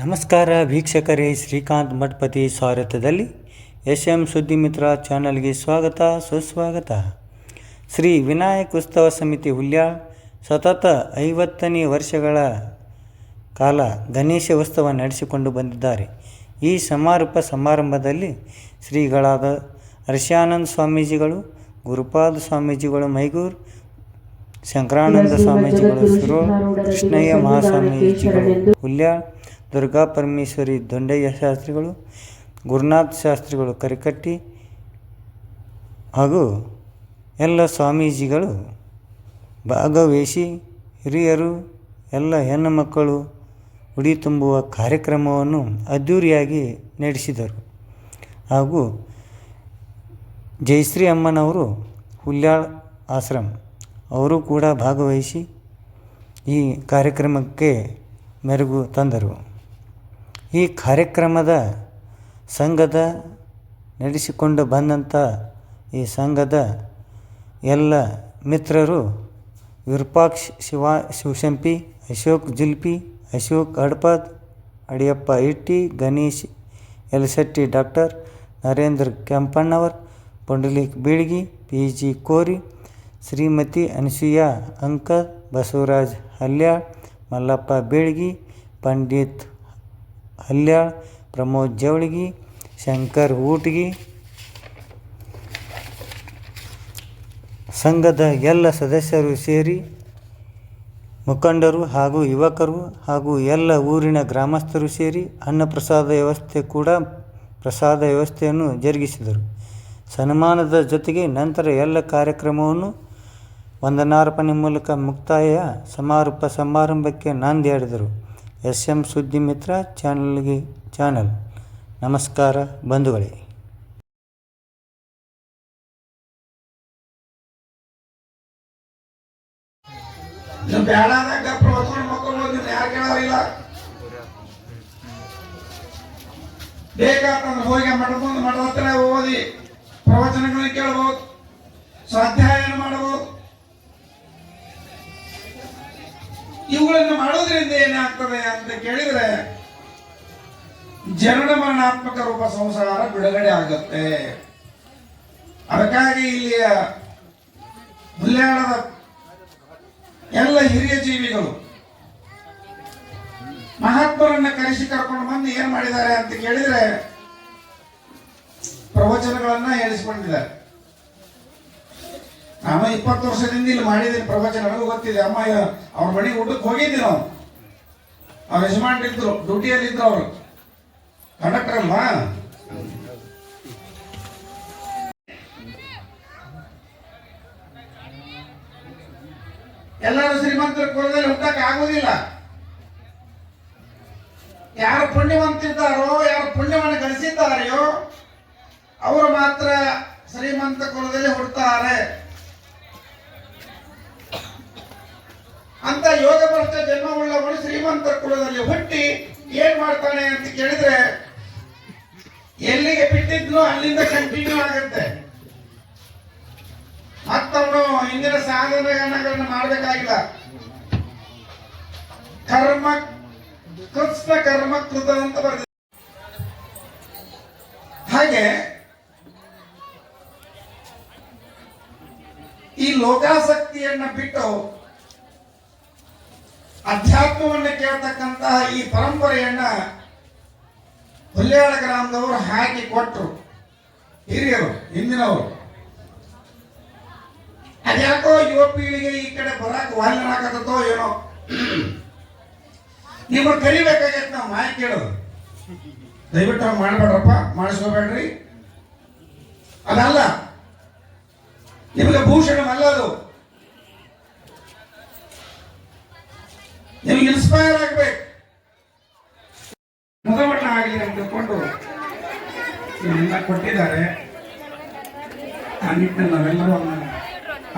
ನಮಸ್ಕಾರ ವೀಕ್ಷಕರೇ, ಶ್ರೀಕಾಂತ್ ಮಠಪತಿ ಸ್ವಾಗತದಲ್ಲಿ ಎಸ್ ಎಂ ಸುದ್ದಿಮಿತ್ರ ಚಾನಲ್ಗೆ ಸ್ವಾಗತ, ಸುಸ್ವಾಗತ. ಶ್ರೀ ವಿನಾಯಕ ಉತ್ಸವ ಸಮಿತಿ ಹುಲ್ಯಾಳ್ ಸತತ ಐವತ್ತನೇ ವರ್ಷಗಳ ಕಾಲ ಗಣೇಶ ಉತ್ಸವ ನಡೆಸಿಕೊಂಡು ಬಂದಿದ್ದಾರೆ. ಈ ಸಮಾರೋಪ ಸಮಾರಂಭದಲ್ಲಿ ಶ್ರೀಗಳಾದ ಹರ್ಷಾನಂದ ಸ್ವಾಮೀಜಿಗಳು, ಗುರುಪಾದ ಸ್ವಾಮೀಜಿಗಳು, ಮೈಗೂರು ಶಂಕರಾನಂದ ಸ್ವಾಮೀಜಿಗಳು ಶುರು ಕೃಷ್ಣಯ್ಯ ಮಹಾಸ್ವಾಮೀಜಿಗಳು ಹುಲ್ಯಾಳ್ ದುರ್ಗಾ ಪರಮೇಶ್ವರಿ ದೊಂಡಯ್ಯ ಶಾಸ್ತ್ರಿಗಳು ಗುರುನಾಥ್ ಶಾಸ್ತ್ರಿಗಳು ಕರಿಕಟ್ಟಿ ಹಾಗೂ ಎಲ್ಲ ಸ್ವಾಮೀಜಿಗಳು ಭಾಗವಹಿಸಿ ಹಿರಿಯರು ಎಲ್ಲ ಹೆಣ್ಣು ಮಕ್ಕಳು ಉಡಿ ತುಂಬುವ ಕಾರ್ಯಕ್ರಮವನ್ನು ಅದ್ಧೂರಿಯಾಗಿ ನಡೆಸಿದರು. ಹಾಗೂ ಜಯಶ್ರೀ ಅಮ್ಮನವರು ಹುಲ್ಯಾಳ್ ಆಶ್ರಮ್ ಅವರು ಕೂಡ ಭಾಗವಹಿಸಿ ಈ ಕಾರ್ಯಕ್ರಮಕ್ಕೆ ಮೆರುಗು ತಂದರು. ಈ ಕಾರ್ಯಕ್ರಮದ ಸಂಘದ ನಡೆಸಿಕೊಂಡು ಬಂದಂಥ ಈ ಸಂಘದ ಎಲ್ಲ ಮಿತ್ರರು Virupaksha Shiva ಶಿವಶಂಪಿ, Ashok ಜುಲ್ಪಿ, Ashok Adpad Adiyappa Itti, Ganesh Yalashetti doctor, Narendra Kempannavar, Pundalik Bilgi, P G Kori Shrimati Anasuya, ಅಂಕ ಬಸವರಾಜ್ ಹಲ್ಯಾಳ್ ಮಲ್ಲಪ್ಪ ಬೀಳ್ಗಿ, ಪಂಡಿತ್ ಹಲ್ಯಾಳ್ ಪ್ರಮೋದ್ ಜವಳಗಿ, ಶಂಕರ್ ಊಟ್ಗಿ. ಸಂಘದ ಎಲ್ಲ ಸದಸ್ಯರು ಸೇರಿ ಮುಖಂಡರು ಹಾಗೂ ಯುವಕರು ಹಾಗೂ ಎಲ್ಲ ಊರಿನ ಗ್ರಾಮಸ್ಥರು ಸೇರಿ ಅನ್ನಪ್ರಸಾದ ವ್ಯವಸ್ಥೆ ಕೂಡ ಪ್ರಸಾದ ವ್ಯವಸ್ಥೆಯನ್ನು ಜರುಗಿಸಿದರು. ಸನ್ಮಾನದ ಜೊತೆಗೆ ನಂತರ ಎಲ್ಲ ಕಾರ್ಯಕ್ರಮವನ್ನು ವಂದನಾರ್ಪಣೆ ಮೂಲಕ ಮುಕ್ತಾಯ ಸಮಾರೋಪ ಸಮಾರಂಭಕ್ಕೆ ನಾಂದಿ ಹಾಡಿದರು. ಎಸ್ ಎಂ ಸುದ್ದಿ ಮಿತ್ರ ಚಾನಲ್ಗೆ ಚಾನಲ್. ನಮಸ್ಕಾರ ಬಂಧುಗಳೇ. ಕೇಳೋರಿಲ್ಲ ಬೇಕಾತಂದ್ರೆ ಹೋಗಿ ಮಾಡಬಹುದು ಇವುಗಳನ್ನು ಮಾಡೋದ್ರಿಂದ ಏನಾಗ್ತದೆ ಅಂತ ಕೇಳಿದ್ರೆ ಜನನ ಮರಣಾತ್ಮಕ ರೂಪ ಸಂಸಾರ ಬಿಡುಗಡೆ ಆಗುತ್ತೆ. ಅದಕ್ಕಾಗಿ ಇಲ್ಲಿಯ ಮುಲ್ಯಾಣದ ಎಲ್ಲ ಹಿರಿಯ ಜೀವಿಗಳು ಮಹಾತ್ಮರನ್ನ ಕರೆಸಿ ಕರ್ಕೊಂಡು ಬಂದು ಏನ್ ಮಾಡಿದ್ದಾರೆ ಅಂತ ಕೇಳಿದ್ರೆ ಪ್ರವಚನಗಳನ್ನ ಹೇಳಿಸ್ಕೊಂಡಿದ್ದಾರೆ. ನಾನು ಇಪ್ಪತ್ತು ವರ್ಷದಿಂದ ಇಲ್ಲಿ ಮಾಡಿದ್ದೀನಿ ಪ್ರವಚನ ನನಗೂ ಗೊತ್ತಿದೆ. ಅಮ್ಮ ಅವ್ರ ಮನೆಗೆ ಊಟಕ್ಕೆ ಹೋಗಿದ್ದೆ ನಾವು. ಅವ್ರ ಯಜಮಾನ್ ಇದ್ರು ಡ್ಯೂಟಿಯಲ್ಲಿ ಇದ್ರು ಅವರು. ಕಂಡಕ್ಟರ್ ಅಲ್ವಾ ಎಲ್ಲರೂ ಶ್ರೀಮಂತರ ಕುಲದಲ್ಲಿ ಹುಟ್ಟಕ್ಕೆ ಆಗುದಿಲ್ಲ. ಯಾರು ಪುಣ್ಯವಂತಿದ್ದಾರೋ, ಯಾರು ಪುಣ್ಯವನ್ನು ಗಳಿಸಿದ್ದಾರೆಯೋ, ಅವರು ಮಾತ್ರ ಶ್ರೀಮಂತ ಕುಲದಲ್ಲಿ ಹುಡ್ತಾರೆ. ಅಂತ ಯೋಗ ಭ್ರಷ್ಟ ಜನ್ಮವುಳ್ಳವನು ಶ್ರೀಮಂತ ಕುಲದಲ್ಲಿ ಹುಟ್ಟಿ ಏನ್ ಮಾಡ್ತಾನೆ ಅಂತ ಕೇಳಿದ್ರೆ, ಎಲ್ಲಿಗೆ ಬಿಟ್ಟಿದ್ನೋ ಅಲ್ಲಿಂದ ಕಂಟಿನ್ಯೂ ಆಗುತ್ತೆ. ಮತ್ತವನು ಹಿಂದಿನ ಸಾಧನೆಗಳನ್ನ ಮಾಡಬೇಕಾಗಿಲ್ಲ. ಕರ್ಮ, ಕೃಷ್ಣ ಕರ್ಮ ಕೃತ ಅಂತ ಬರ್ತದೆ ಹಾಗೆ, ಈ ಲೋಕಾಸಕ್ತಿಯನ್ನ ಬಿಟ್ಟು ಅಧ್ಯಾತ್ಮವನ್ನ ಕೇಳ್ತಕ್ಕಂತಹ ಈ ಪರಂಪರೆಯನ್ನ ಹುಲ್ಯಾಳ ಗ್ರಾಮದವರು ಹಾಕಿ ಕೊಟ್ಟರು ಹಿರಿಯರು, ಹಿಂದಿನವರು. ಅದ್ಯಾಕೋ ಯುವ ಪೀಳಿಗೆ ಈ ಕಡೆ ಬರಕ್ ವಾಲ್ಯನಾಗತ್ತೋ ಏನೋ. ನಿಮ್ಮ ಕರಿಬೇಕಾಗೈತೆ ನಾವು ಮಾಯ ಕೇಳೋದು. ದಯವಿಟ್ಟು ನಾವು ಮಾಡಬೇಡ್ರಪ್ಪ, ಮಾಡಿಸ್ಕೋಬೇಡ್ರಿ. ಅದಲ್ಲ, ನಿಮಗೆ ಭೂಷಣವಲ್ಲ ಅದು ನಿಮಗೆ ಇನ್ಸ್ಪೈರ್ ಆಗ್ಬೇಕು. ಮುಖಮಟ್ಟ ಆಗಲಿ ಅಂತ ತಿಳ್ಕೊಂಡು. ಇದೆಲ್ಲ ಕೊಟ್ಟಿದ್ದಾರೆ. ಆ ನಿಟ್ಟಿನಲ್ಲಿ ನಾವೆಲ್ಲರೂ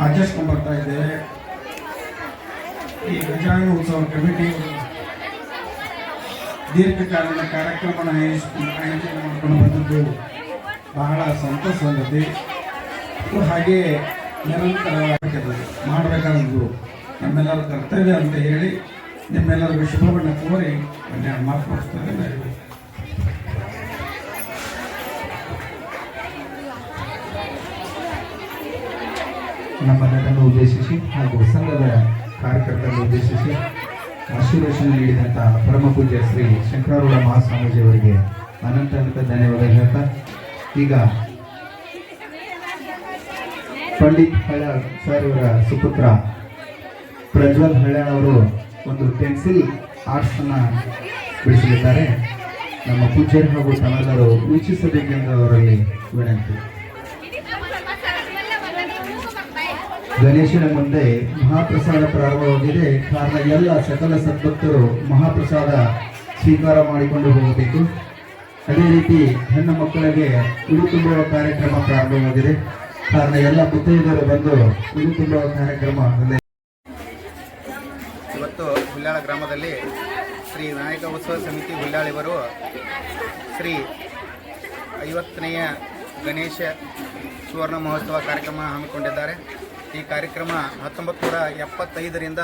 ಆಚರಿಸ್ಕೊಂಡು ಬರ್ತಾ ಇದ್ದೇವೆ. ಈ ಗಜಾಂಗ ಉತ್ಸವ ಕಮಿಟಿ ದೀರ್ಘಕಾಲದ ಕಾರ್ಯಕ್ರಮ ಆಯೋಜನೆ ಮಾಡ್ಕೊಂಡು ಬಂದದ್ದು ಬಹಳ ಸಂತೋಷ ಸಂಗತಿ ಹಾಗೆ ನಿರಂತರವಾಗಿ ಮಾಡಬೇಕಾದದ್ದು ನಮ್ಮೆಲ್ಲರ ಕರ್ತವ್ಯ ಅಂತ ಹೇಳಿ ನಿಮ್ಮೆಲ್ಲರಿಗೂ ಶುಭವನ್ನು ಕೋರಿ ಮಾತು ನಮ್ಮ ನಮ್ಮನ್ನೆಲ್ಲರನ್ನು ಉದ್ದೇಶಿಸಿ ಹಾಗೂ ಸಂಘದ ಕಾರ್ಯಕರ್ತರನ್ನು ಉದ್ದೇಶಿಸಿ ಆಶೀರ್ವಚನ ನೀಡಿದಂಥ ಪರಮ ಪೂಜ್ಯ ಶ್ರೀ ಶಂಕರಾರೂಢ ಮಹಾಸ್ವಾಮೀಜಿಯವರಿಗೆ ಅನಂತ ಅನಂತ ಧನ್ಯವಾದ ಹೇಳ್ತಾ, ಈಗ ಪಂಡಿತ್ ಹಳ್ಯಾಳ್ ಸರ್ ಇವರ ಸುಪುತ್ರ ಪ್ರಜ್ವಲ್ ಹಳ್ಯಾಳ್ ಅವರು ಒಂದು ಪೆನ್ಸಿಲ್ ಆರ್ಟ್ಸ್ ಅನ್ನ ಬಿಡಿಸಲಿದ್ದಾರೆ. ನಮ್ಮ ಪೂಜ್ಯರು ಹಾಗೂ ತಮ್ಮೆಲ್ಲರೂ ವೀಕ್ಷಿಸಬೇಕೆಂದು ಅವರಲ್ಲಿ ವಿನಂತಿ. ಗಣೇಶನ ಮುಂದೆ ಮಹಾಪ್ರಸಾದ ಪ್ರಾರಂಭವಾಗಿದೆ. ಕಾರಣ ಎಲ್ಲ ಸಕಲ ಸದ್ಭಕ್ತರು ಮಹಾಪ್ರಸಾದ ಸ್ವೀಕಾರ ಮಾಡಿಕೊಂಡು ಹೋಗಬೇಕು. ಅದೇ ರೀತಿ ಹೆಣ್ಣು ಮಕ್ಕಳಿಗೆ ಉಡಿ ತುಂಬುವ ಕಾರ್ಯಕ್ರಮ ಪ್ರಾರಂಭವಾಗಿದೆ. ಕಾರಣ ಎಲ್ಲ ಮುತ್ತೈದರು ಬಂದು ಉಡಿ ತುಂಬುವ ಕಾರ್ಯಕ್ರಮ ಗ್ರಾಮದಲ್ಲಿ ಶ್ರೀ ವಿನಾಯಕ ಉತ್ಸವ ಸಮಿತಿ ಹುಲ್ಯಾಳಿವರು ಶ್ರೀ ಐವತ್ತನೆಯ ಗಣೇಶ ಸುವರ್ಣ ಮಹೋತ್ಸವ ಕಾರ್ಯಕ್ರಮ ಹಮ್ಮಿಕೊಂಡಿದ್ದಾರೆ. ಈ ಕಾರ್ಯಕ್ರಮ ಹತ್ತೊಂಬತ್ತು ನೂರ ಎಪ್ಪತ್ತೈದರಿಂದ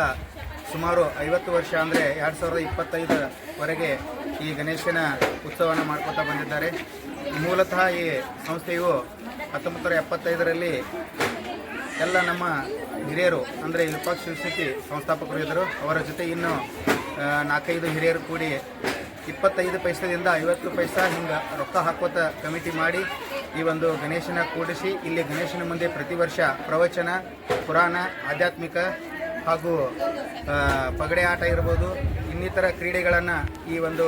ಸುಮಾರು ಐವತ್ತು ವರ್ಷ ಅಂದರೆ ಎರಡು ಸಾವಿರದ ಇಪ್ಪತ್ತೈದರವರೆಗೆ ಈ ಗಣೇಶನ ಉತ್ಸವವನ್ನು ಮಾಡ್ಕೊತಾ ಬಂದಿದ್ದಾರೆ. ಮೂಲತಃ ಈ ಸಂಸ್ಥೆಯು ಹತ್ತೊಂಬತ್ತು ನೂರ ಎಪ್ಪತ್ತೈದರಲ್ಲಿ ಎಲ್ಲ ನಮ್ಮ ಹಿರಿಯರು, ಅಂದರೆ ವಿರೂಪಾಕ್ಷ ಶಿವಶಕ್ತಿ ಸಂಸ್ಥಾಪಕರು ಇದ್ದರು. ಅವರ ಜೊತೆ ಇನ್ನು ನಾಲ್ಕೈದು ಹಿರಿಯರು ಕೂಡಿ ಇಪ್ಪತ್ತೈದು ಪೈಸದಿಂದ ಐವತ್ತು ಪೈಸಾ ಹಿಂಗೆ ರೊಕ್ಕ ಹಾಕೋತ ಕಮಿಟಿ ಮಾಡಿ ಈ ಒಂದು ಗಣೇಶನ ಕೂಡಿಸಿ, ಇಲ್ಲಿ ಗಣೇಶನ ಮುಂದೆ ಪ್ರತಿ ವರ್ಷ ಪ್ರವಚನ, ಪುರಾಣ, ಆಧ್ಯಾತ್ಮಿಕ ಹಾಗೂ ಪಗಡೆ ಆಟ ಇರ್ಬೋದು, ಇನ್ನಿತರ ಕ್ರೀಡೆಗಳನ್ನು ಈ ಒಂದು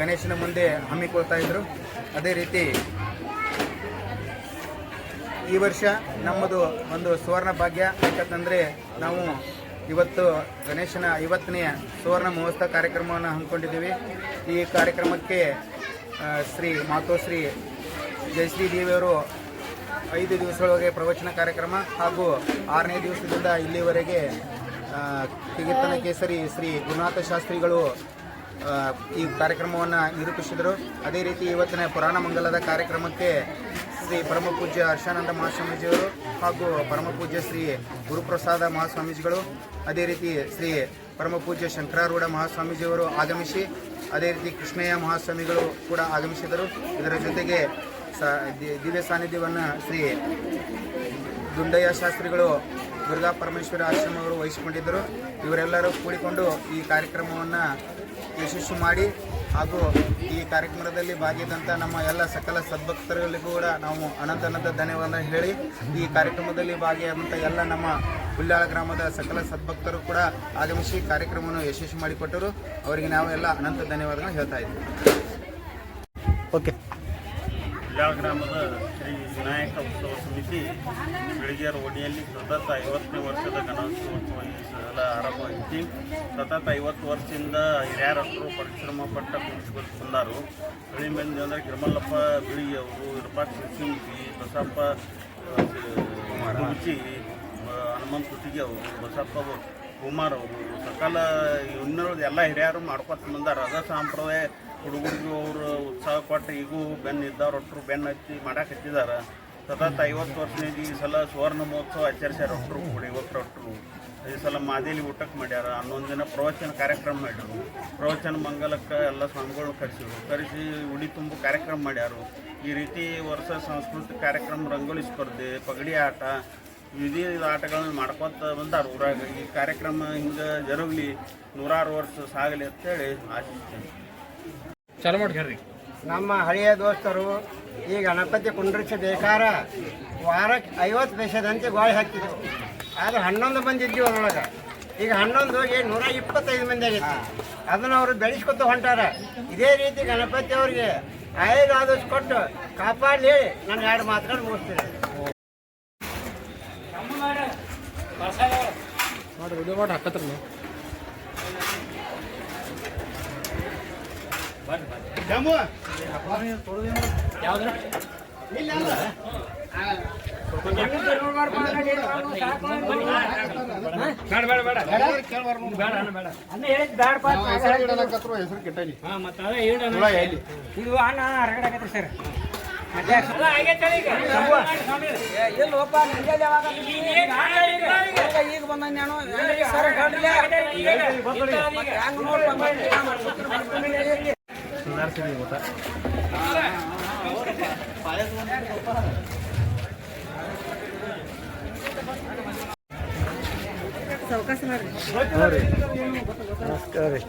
ಗಣೇಶನ ಮುಂದೆ ಹಮ್ಮಿಕೊಳ್ತಾ ಇದ್ದರು ಅದೇ ರೀತಿ ಈ ವರ್ಷ ನಮ್ಮದು ಒಂದು ಸುವರ್ಣ ಭಾಗ್ಯ. ಯಾಕಂತಂದರೆ ನಾವು ಇವತ್ತು ಗಣೇಶನ ಐವತ್ತನೆಯ ಸುವರ್ಣ ಮಹೋತ್ಸವ ಕಾರ್ಯಕ್ರಮವನ್ನು ಹಮ್ಮಿಕೊಂಡಿದ್ದೀವಿ. ಈ ಕಾರ್ಯಕ್ರಮಕ್ಕೆ ಶ್ರೀ ಮಾತೋಶ್ರೀ ಜಯಶ್ರೀ ದೇವಿಯವರು ಐದು ದಿವಸದೊಳಗೆ ಪ್ರವಚನ ಕಾರ್ಯಕ್ರಮ ಹಾಗೂ ಆರನೇ ದಿವಸದಿಂದ ಇಲ್ಲಿವರೆಗೆ ಕೀರ್ತನ ಕೇಸರಿ ಶ್ರೀ ಗುರುನಾಥ ಶಾಸ್ತ್ರಿಗಳು ಈ ಕಾರ್ಯಕ್ರಮವನ್ನು ನಿರೂಪಿಸಿದರು. ಅದೇ ರೀತಿ ಇವತ್ತಿನ ಪುರಾಣ ಮಂಗಲದ ಕಾರ್ಯಕ್ರಮಕ್ಕೆ ಶ್ರೀ ಪರಮ ಪೂಜ್ಯ ಹರ್ಷಾನಂದ ಮಹಾಸ್ವಾಮೀಜಿಯವರು ಹಾಗೂ ಪರಮ ಪೂಜ್ಯ ಶ್ರೀ ಗುರುಪ್ರಸಾದ ಮಹಾಸ್ವಾಮೀಜಿಗಳು, ಅದೇ ರೀತಿ ಶ್ರೀ ಪರಮ ಪೂಜ್ಯ ಶಂಕರಾರೂಢ ಮಹಾಸ್ವಾಮೀಜಿಯವರು ಆಗಮಿಸಿ, ಅದೇ ರೀತಿ ಕೃಷ್ಣಯ್ಯ ಮಹಾಸ್ವಾಮಿಗಳು ಕೂಡ ಆಗಮಿಸಿದರು. ಇದರ ಜೊತೆಗೆ ಸ ದಿವ್ಯ ಸಾನ್ನಿಧ್ಯವನ್ನು ಶ್ರೀ ದುಂಡಯ್ಯ ಶಾಸ್ತ್ರಿಗಳು, ದುರ್ಗಾ ಪರಮೇಶ್ವರ ಆಶ್ರಮವರು ವಹಿಸಿಕೊಂಡಿದ್ದರು. ಇವರೆಲ್ಲರೂ ಕೂಡಿಕೊಂಡು ಈ ಕಾರ್ಯಕ್ರಮವನ್ನು ಯಶಸ್ಸು ಮಾಡಿ ಹಾಗೂ ಈ ಕಾರ್ಯಕ್ರಮದಲ್ಲಿ ಭಾಗಿಯಾದಂಥ ನಮ್ಮ ಎಲ್ಲ ಸಕಲ ಸದ್ಭಕ್ತರಿಗೂ ಕೂಡ ನಾವು ಅನಂತ ಅನಂತ ಧನ್ಯವಾದ ಹೇಳಿ ಈ ಕಾರ್ಯಕ್ರಮದಲ್ಲಿ ಭಾಗಿಯಾದಂಥ ಎಲ್ಲ ನಮ್ಮ ಹುಲ್ಲಾಳ ಗ್ರಾಮದ ಸಕಲ ಸದ್ಭಕ್ತರು ಕೂಡ ಆಗಮಿಸಿ ಕಾರ್ಯಕ್ರಮವನ್ನು ಯಶಸ್ವಿ ಮಾಡಿಕೊಟ್ಟರು. ಅವರಿಗೆ ನಾವೆಲ್ಲ ಅನಂತ ಧನ್ಯವಾದಗಳನ್ನು ಹೇಳ್ತಾ ಇದ್ದೀವಿ. ಓಕೆ. ಹುಲ್ಯಾಳ ಗ್ರಾಮದ ಶ್ರೀ ವಿನಾಯಕ ಉತ್ಸವ ಸಮಿತಿ ಬೆಳಗ್ಗೆಯರ ಓಣಿಯಲ್ಲಿ ಸತತ ಐವತ್ತನೇ ವರ್ಷದ ಗಣೋತ್ಸವ ಈ ಸಲ ಆರಂಭವಾಗಿದೆ ಸತತ ಐವತ್ತು ವರ್ಷದಿಂದ ಹಿರಿಯರಷ್ಟರು ಪರಿಶ್ರಮ ಪಟ್ಟ ಕುಣಿಸ್ಕೊಂಡು ಬಂದರು ಹಳ್ಳಿ ಮಂದಿ ಅಂದರೆ ಗಿರ್ಮಲ್ಲಪ್ಪ ಬಿಳಿಗಿ ಅವರು ವಿರೂಪಾಕ್ಷ ಸಿಂಗಿ ಬಸಪ್ಪ ಕುರ್ಚಿ ಹನುಮಂತ ಕುಟ್ಟಿಗೆ ಅವರು, ಬಸಪ್ಪ ಕುಮಾರ್ ಅವರು, ಸಕಲ ಇನ್ನೂರು ಎಲ್ಲ ಹಿರಿಯರು ಮಾಡ್ಕೊತ ಬಂದಾರ ಅದ ಸಂಪ್ರದಾಯ ಹುಡುಗರಿಗೂ ಅವರು ಉತ್ಸಾಹ ಕೊಟ್ಟು ಈಗೂ ಬೆನ್ನು ಇದ್ದವ್ರು ಒಟ್ಟರು ಬೆನ್ನು ಹಚ್ಚಿ ಮಾಡಕ್ಕೆ ಹಚ್ಚಿದಾರ. ಸತತ ಐವತ್ತು ವರ್ಷದಿಂದ ಈ ಸಲ ಸುವರ್ಣ ಮಹೋತ್ಸವ ಆಚರಿಸ್ಯಾರ ಒಟ್ಟರು ಯುವಕರು ಒಟ್ಟರು ಈ ಸಲ ಮಾದೇಲಿ ಊಟಕ್ಕೆ ಮಾಡ್ಯಾರ. ಹನ್ನೊಂದು ದಿನ ಪ್ರವಚನ ಕಾರ್ಯಕ್ರಮ ಮಾಡ್ಯಾರು ಪ್ರವಚನ ಮಂಗಲಕ್ಕೆ ಎಲ್ಲ ಸ್ವಾಮಿಗಳನ್ನ ಕರೆಸಿದ್ರು. ಕರೆಸಿ ಉಡಿ ತುಂಬು ಕಾರ್ಯಕ್ರಮ ಮಾಡ್ಯಾರು. ಈ ರೀತಿ ವರ್ಷ ಸಾಂಸ್ಕೃತಿಕ ಕಾರ್ಯಕ್ರಮ ರಂಗೋಲಿ ಸ್ಪರ್ಧೆ, ಪಗಡಿ ಆಟ, ವಿಧಿ ಆಟಗಳನ್ನ ಮಾಡ್ಕೊತ ಬಂದಾರ ಊರಾಗ. ಈ ಕಾರ್ಯಕ್ರಮ ಹಿಂಗೆ ಜರುಗಲಿ ನೂರಾರು ವರ್ಷ ಸಾಗಲಿ ಅಂತೇಳಿ ಆಶಿಸ್ತೀನಿ. ನಮ್ಮ ಹಳೆಯ ದೋಸ್ತರು ಈ ಗಣಪತಿ ಕುಂಡ್ರಿಸಬೇಕಾರ ವಾರಕ್ಕೆ ಐವತ್ತು ಪೈಸದಂತೆ ಗೋಳಿ ಹಾಕಿದ್ರು. ಆದ್ರೆ ಹನ್ನೊಂದು ಮಂದಿ ಇದ್ದೀವಿ ಅದ್ರೊಳಗೆ. ಈಗ ಹನ್ನೊಂದು ಹೋಗಿ ನೂರ ಇಪ್ಪತ್ತೈದು ಮಂದಿ ಆಗಿತ್ತು. ಅದನ್ನು ಅವರು ಬೆಳೆಸ್ಕೊತ ಹೊಂಟಾರ. ಇದೇ ರೀತಿ ಗಣಪತಿ ಅವ್ರಿಗೆ ಆಯುಧ ಆದಷ್ಟು ಕೊಟ್ಟು ಕಾಪಾಡಲಿ ಹೇಳಿ ನಾನು ಎರಡು ಮಾತುಗಳು ಮುಗಿಸ್ತೀನಿ. ಇದು ಅಣ್ಣ ಹರಗಡಾಕತ್ರಿ ಸರ್ ಈಗ ಬಂದ ನಾನು ಸರ್ ನಮಸ್ಕಾರ ರೀ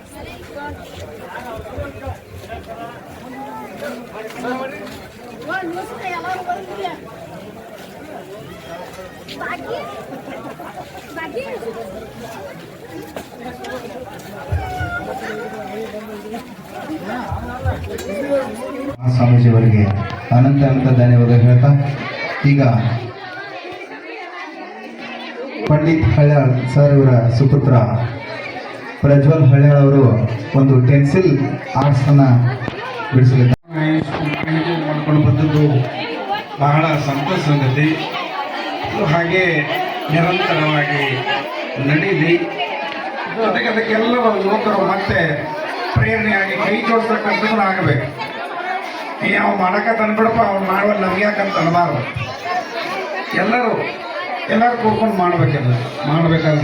ಸ್ವಾಮೀಜಿಯವರಿಗೆ ಅನಂತ ಅನಂತ ಧನ್ಯವಾದ ಹೇಳ್ತಾ, ಈಗ ಪಂಡಿತ್ ಹಳ್ಯಾಳ್ ಸರ್ ಇವರ ಸುಪುತ್ರ ಪ್ರಜ್ವಲ್ ಹಳ್ಯಾಳ್ ಅವರು ಒಂದು ಟೆನ್ಸಿಲ್ ಆರ್ಟ್ಸ್ ಅನ್ನ ಬಿಡಿಸಲಿದ್ದಾರೆ. ಮಾಡ್ಕೊಂಡು ಬಂದದ್ದು ಬಹಳ ಸಂತೋಷ ಸಂಗತಿ. ಹಾಗೆ ನಿರಂತರವಾಗಿ ನಡೀಲಿ. ಜೊತೆಗೆ ಅದಕ್ಕೆಲ್ಲರೂ ಯುವಕರು ಮತ್ತೆ ಪ್ರೇರಣೆಯಾಗಿ ಕೈ ಜೋಡಿಸ್ತಕ್ಕಂಥದ್ದು ಆಗಬೇಕು. ಯಾವ ಮಾಡಕತ್ತ ಬಿಡಪ್ಪ ಅವ್ನು ಮಾಡುವಲ್ಲಿ ನಮ್ಗೆ ಯಾಕಂತ ಅನ್ಬಾರ್ದು. ಎಲ್ಲರೂ ಎಲ್ಲರೂ ಕೂಡ್ಕೊಂಡು ಮಾಡ್ಬೇಕೆಲ್ಲ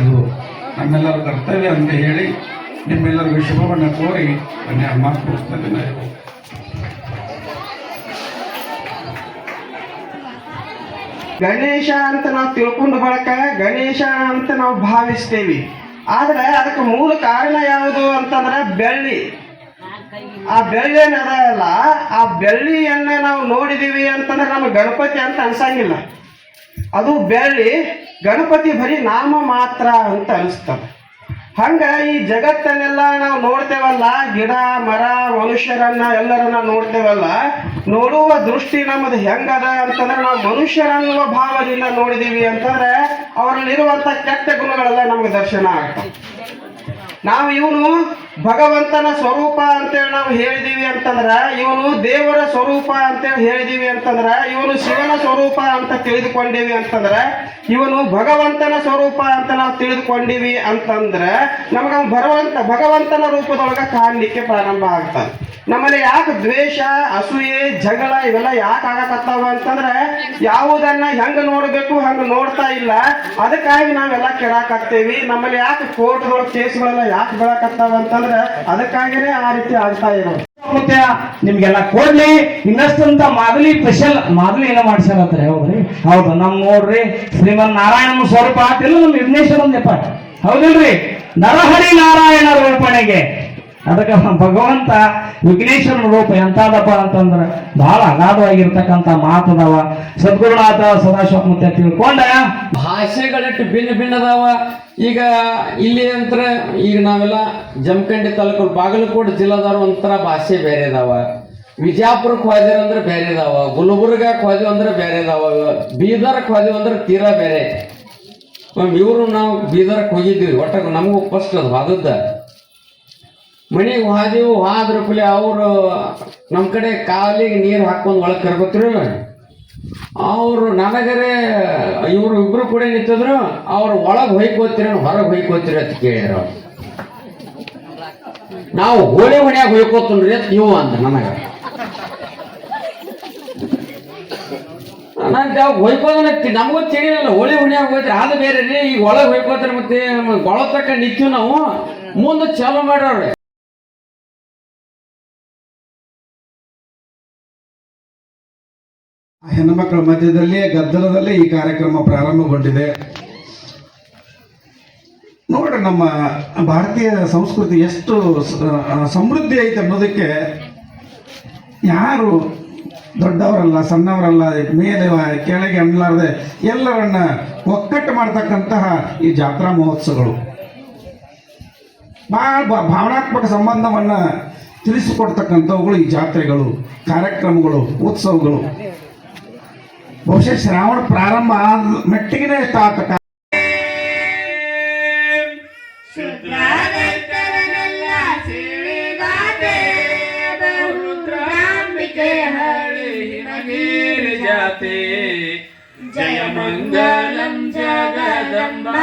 ಗುರು ನಮ್ಮೆಲ್ಲರ ಕರ್ತವ್ಯ ಅಂತ ಹೇಳಿ ನಿಮ್ಮೆಲ್ಲರಿಗೂ ಶುಭವನ್ನು ಕೋರಿ ನನ್ನ ಮಾತು ಮುಗಿಸ್ತೇನೆ ಗಣೇಶ ಅಂತ ನಾವು ತಿಳ್ಕೊಂಡು ಬಳಕ ಗಣೇಶ ಅಂತ ನಾವು ಭಾವಿಸ್ತೇವಿ. ಆದ್ರೆ ಅದಕ್ಕೆ ಮೂಲ ಕಾರಣ ಯಾವುದು ಅಂತಂದ್ರೆ ಬೆಳ್ಳಿ. ಆ ಬೆಳ್ಳಿ ಏನದಲ್ಲ ಆ ಬೆಳ್ಳಿಯನ್ನ ನಾವು ನೋಡಿದೀವಿ ಅಂತಂದ್ರೆ ನಮಗೆ ಗಣಪತಿ ಅಂತ ಅನ್ಸಂಗಿಲ್ಲ. ಅದು ಬೆಳ್ಳಿ, ಗಣಪತಿ ಬರೀ ನಾಮ ಮಾತ್ರ ಅಂತ ಅನಿಸ್ತದೆ. ಹಂಗ ಈ ಜಗತ್ತನ್ನೆಲ್ಲ ನಾವು ನೋಡ್ತೇವಲ್ಲ, ಗಿಡ, ಮರ, ಮನುಷ್ಯರನ್ನ ಎಲ್ಲರನ್ನ ನೋಡ್ತೇವಲ್ಲ, ನೋಡುವ ದೃಷ್ಟಿ ನಮ್ಮದು ಹೆಂಗದ ಅಂತಂದ್ರೆ ನಾವು ಮನುಷ್ಯರನ್ನುವ ಭಾವದಿಂದ ನೋಡಿದೀವಿ ಅಂತಂದ್ರೆ ಅವರಲ್ಲಿರುವಂತ ಕೆಟ್ಟ ಗುಣಗಳೆಲ್ಲ ನಮ್ಗೆ ದರ್ಶನ ಆಗ್ತವೆ. ನಾವು ಇವನು ಭಗವಂತನ ಸ್ವರೂಪ ಅಂತೇಳಿ ನಾವು ಹೇಳಿದೀವಿ ಅಂತಂದ್ರ, ಇವನು ದೇವರ ಸ್ವರೂಪ ಅಂತೇಳಿ ಹೇಳಿದೀವಿ ಅಂತಂದ್ರ, ಇವನು ಶಿವನ ಸ್ವರೂಪ ಅಂತ ತಿಳಿದುಕೊಂಡಿವಿ ಅಂತಂದ್ರ, ಇವನು ಭಗವಂತನ ಸ್ವರೂಪ ಅಂತ ನಾವು ತಿಳಿದುಕೊಂಡಿವಿ ಅಂತಂದ್ರ, ನಮಗ ಭಗವಂತ, ಭಗವಂತನ ರೂಪದೊಳಗ ಕಾಣಲಿಕ್ಕೆ ಪ್ರಾರಂಭ ಆಗ್ತದೆ. ನಮ್ಮಲ್ಲಿ ಯಾಕೆ ದ್ವೇಷ, ಅಸೂಯೆ, ಜಗಳ ಇವೆಲ್ಲ ಯಾಕೆ ಆಗಕತ್ತಾವ ಅಂತಂದ್ರೆ ಯಾವುದನ್ನ ಹೆಂಗ ನೋಡಬೇಕು, ಹಂಗ ನೋಡ್ತಾ ಇಲ್ಲ. ಅದಕ್ಕಾಗಿ ನಾವೆಲ್ಲ ಕೆಡಾಕತ್ತೇವಿ ನಮ್ಮಲ್ಲಿ ಯಾಕೆ ಕೋರ್ಟ್ಗಳು, ಕೇಸ್ಗಳೆಲ್ಲ ಯಾಕೆ ಬೆಳಕತ್ತಾವ ಅಂತಂದ್ರೆ ಅದಕ್ಕಾಗಿನೇ ಆ ರೀತಿ ಆಗ್ತಾ ಇರೋದು ನಿಮ್ಗೆಲ್ಲ ಕೊಡ್ಲಿ. ಇನ್ನಷ್ಟಂತ ಮಾದಲಿ ಸ್ಪೆಷಲ್, ಮಾದಲಿ ಏನೋ ಮಾಡ್ಸ್ಯಾರತ್ರಿ ಹೌದ್ರಿ? ಹೌದು, ನಮ್ ನೋಡ್ರಿ, ಶ್ರೀಮನ್ ನಾರಾಯಣ ಸ್ವರೂಪ ಆತಿಲ್ಲ ನಮ್ ವಿಘ್ನೇಶ್ವರ ನೆಪ ಹೌದಿಲ್ರಿ? ನರಹರಿ ನಾರಾಯಣ ರೂಪಣೆಗೆ. ಅದಕ್ಕೆ ಭಗವಂತ ವಿಘ್ನೇಶ್ವರನ ರೂಪ ಎಂತಾದಪ್ಪ ಅಂತಂದ್ರೆ ಬಹಳ ಅಗಾಧವಾಗಿರ್ತಕ್ಕಂಥ ಮಾತದವ. ಸದ್ಗುರುನಾಥ ಸದಾಶಿವ ಮುತ್ತೆ ತಿಳ್ಕೊಂಡ. ಭಾಷೆಗಳಿಟ್ಟು ಭಿನ್ನ ಭಿನ್ನದವ. ಈಗ ಇಲ್ಲಿ ಅಂತ ಈಗ ನಾವೆಲ್ಲ ಜಮಖಂಡಿ ತಾಲೂಕು ಬಾಗಲಕೋಟೆ ಜಿಲ್ಲಾದವ್ರ ಒಂಥರ ಭಾಷೆ ಬೇರೆ ಅದಾವ. ವಿಜಯಪುರಕ್ಕೆ ಹೋದಿರ ಅಂದ್ರೆ ಬೇರೆ ಅದಾವ. ಗುಲ್ಬುರ್ಗ ಹೋದಿವಿ ಅಂದ್ರೆ ಬೇರೆ ಅದಾವ. ಬೀದರ್ ಹೋದಿವಿ ಅಂದ್ರೆ ತೀರಾ ಬೇರೆ. ಇವರು ನಾವು ಬೀದರ್ಕ್ ಹೋಗಿದ್ವಿ ಒಟ್ಟ ನಮಗೂ ಫಸ್ಟ್ ಅದು ಹೋದದ್ದ ಮನೆಗೆ ಹೋದೆವು ಹೋದ್ರ ಕೂಲಿ ಅವರು ನಮ್ಮ ಕಡೆ ಕಾಲಿಗೆ ನೀರು ಹಾಕೊಂಡು ಒಳಗೆ ಕರ್ಕೊತ್ರು. ಅವರು ನನಗರೆ ಇವರು ಇಬ್ರು ಕೂಡ ನಿಂತಿದ್ರು, ಅವ್ರು ಒಳಗೆ ಹೊಯ್ಕೋತಿರ ಹೊರಗೆ ಹೊಯ್ಕೋತೀರ ಅಂತ ಕೇಳಿದ್ರು ನಾವು ಹೋಳಿ ಹೊಣ್ಯಾಗ ಹೊಯ್ಕೋತನ್ರಿ ಅಂತ ನೀವು ಅಂತ ನನಗ ನಾನು ಅವಾಗ ಹೊಯ್ಕೋದನ್ನ ನಮಗೂ ತಿಳಿಯಲ್ಲ ಹೋಳಿ ಹುಣ್ಯಾಗ ಹೋಯ್ತಾರೆ ಅದು ಬೇರೆ ರೀ, ಈಗ ಒಳಗೆ ಹೊಯ್ಕೋತಾರೆ ಮತ್ತೆ ಗೊಳ ತಕ್ಕ ನಿಂತೀವಿ ನಾವು, ಮುಂದೆ ಚಾಲು ಮಾಡ್ಯಾವ್ರಿ. ಹೆಣ್ಣುಮಕ್ಕಳ ಮಧ್ಯದಲ್ಲಿ, ಗದ್ದಲದಲ್ಲೇ ಈ ಕಾರ್ಯಕ್ರಮ ಪ್ರಾರಂಭಗೊಂಡಿದೆ. ನೋಡ್ರಿ ನಮ್ಮ ಭಾರತೀಯ ಸಂಸ್ಕೃತಿ ಎಷ್ಟು ಸಮೃದ್ಧಿ ಐತೆ ಅನ್ನೋದಕ್ಕೆ ಯಾರು ದೊಡ್ಡವರಲ್ಲ, ಸಣ್ಣವರಲ್ಲ, ಮೇಲೆ ಕೆಳಗೆ ಅನ್ನಲಾರದೆ ಎಲ್ಲರನ್ನ ಒಕ್ಕಟ್ಟು ಮಾಡ್ತಕ್ಕಂತಹ ಈ ಜಾತ್ರಾ ಮಹೋತ್ಸವಗಳು. ಭಾಳ ಭಾವನಾತ್ಮಕ ಸಂಬಂಧವನ್ನ ತಿಳಿಸಿಕೊಡ್ತಕ್ಕಂಥವುಗಳು ಈ ಜಾತ್ರೆಗಳು, ಕಾರ್ಯಕ್ರಮಗಳು, ಉತ್ಸವಗಳು. ಬಹುಶಃ ಶ್ರಾವಣ ಪ್ರಾರಂಭ ಆದ ಮೆಟ್ಟಿಗೆ ಸ್ಟಾರ್ಟ್ ಜಯ ಮಂಗಲಂ ಜಗದಂಬಾ.